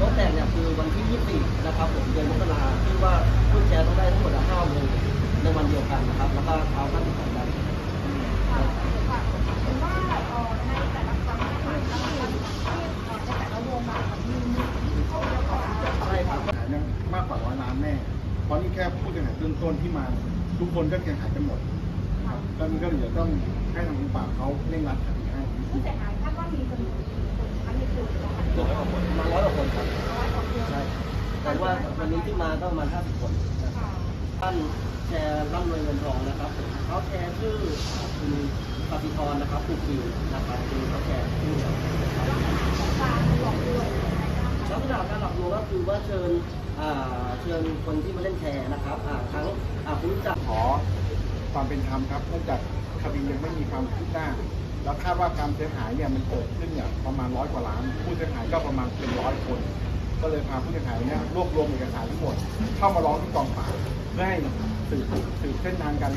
รถแต่งเนี่ยคือวันที่ 24 นะครับผมเดือนมกราที่ว่าผู้แชร์ต้องได้ทั้งหมดละ5วงในวันเดียวกันนะครับ แล้วก็เอาขั้นตอนไปใช่ครับยังมากกว่าร้อยล้านแน่เพราะนี่แค่ผู้เสียหายต้นๆที่มา ทุกคนก็เสียหายกันหมดครัล้วมันก็เดี๋ยต้องให้ทางคุณป่าเขาเร่งรัดคดีให้ผู้เสียหาย คนครับร้อยกว่าคนใช่แต่ว่าวันนี้ที่มาก็ประมาณห้าสิบคนนะครับค่ะท่านแชร์ร่ำรวยเงินทองนะครับเขาแชร์ชื่อคุณปฏิพรนะครับคุณคิวนะครับคือเขาแชร์ชื่อเราการหลอกลวงอะไรบ้างคะลักษณะการหลอกลวงก็คือว่าเชิญอ่าเชิญคนที่มาเล่นแชร์นะครับอ่าทั้งอ่าคุณรู้จักขอความเป็นธรรมครับเนื่องจากคดียังไม่มีความคืบหน้า แล้วคาดว่าการเสียหายเนี่ยมันเกิดขึ้นเนี่ยประมาณร้อยกว่าล้าน ผู้เสียหายก็ประมาณเป็นร้อยคน ก็เลยพาผู้เสียหายเนี่ยรวบรวมเอกสารทั้งหมด เข้ามาร้องที่กองปราบเพื่อให้สืบสืบเส้นทางการ